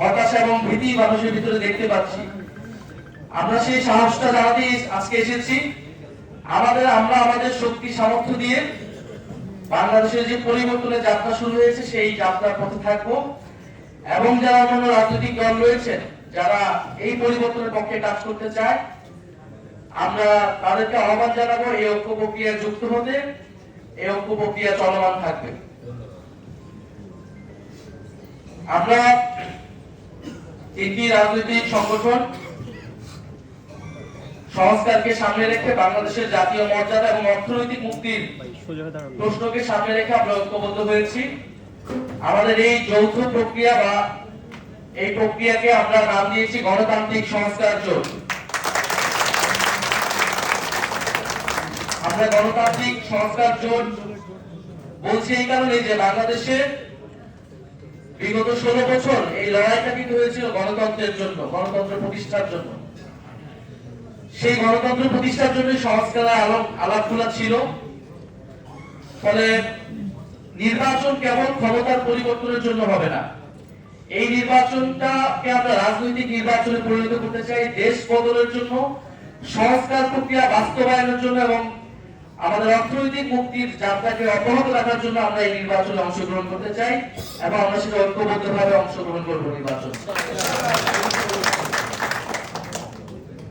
হতাশা এবং ভীতি মানুষের ভিতরে দেখতে পাচ্ছি। আমরা সেই সাহসটা জানাতে আজকে এসেছি। আমাদের, আমরা আমাদের শক্তি সামর্থ্য দিয়ে বাংলাদেশের যে পরিবর্তনের যাত্রা শুরু হয়েছে, সেই যাত্রার পথে থাকব। এবং যারা অন্যান্য রাজনৈতিক দল রয়েছেন, যারা এই পরিবর্তনের পক্ষে কাজ করতে চায়, আমরা তাদেরকে আহ্বান জানাব, এই ঐক্য প্রক্রিয়ায় যুক্ত হতে, এই ঐক্য প্রক্রিয়া চলমান থাকবে। আমরা তিনটি রাজনৈতিক সংগঠন সংস্কারকে সামনে রেখে বাংলাদেশের জাতীয় মর্যাদা এবং অর্থনৈতিক মুক্তির প্রশ্নকে সামনে রেখে আমরা ঐক্যবদ্ধ হয়েছি। আমাদের এই যৌথ প্রক্রিয়া বা এই প্রক্রিয়াকে আমরা নাম দিয়েছি গণতান্ত্রিক সংস্কার জোট। আমরা গণতান্ত্রিক সংস্কার জোট বলছি এই কারণে যে বাংলাদেশে বিগত ষোলো বছর এই লড়াইটা কিন্তু হয়েছিল গণতন্ত্রের জন্য, গণতন্ত্র প্রতিষ্ঠার জন্য। সেই গণতন্ত্র প্রতিষ্ঠার জন্য সংস্কারের আলাপ আলাপ খোলা ছিল। ফলে নির্বাচন কেবল ক্ষমতার পরিবর্তনের জন্য হবে না। এই নির্বাচনটাকে আমরা রাজনৈতিক নির্বাচনে পরিণত করতে চাই দেশ বদলের জন্য, সংস্কার প্রক্রিয়া বাস্তবায়নের জন্য এবং আমাদের অর্থনৈতিক মুক্তির যাত্রাকে অব্যাহত রাখার জন্য আমরা এই নির্বাচনে অংশগ্রহণ করতে চাই এবং আমরা সেটা ঐক্যবদ্ধভাবে অংশগ্রহণ করব নির্বাচন।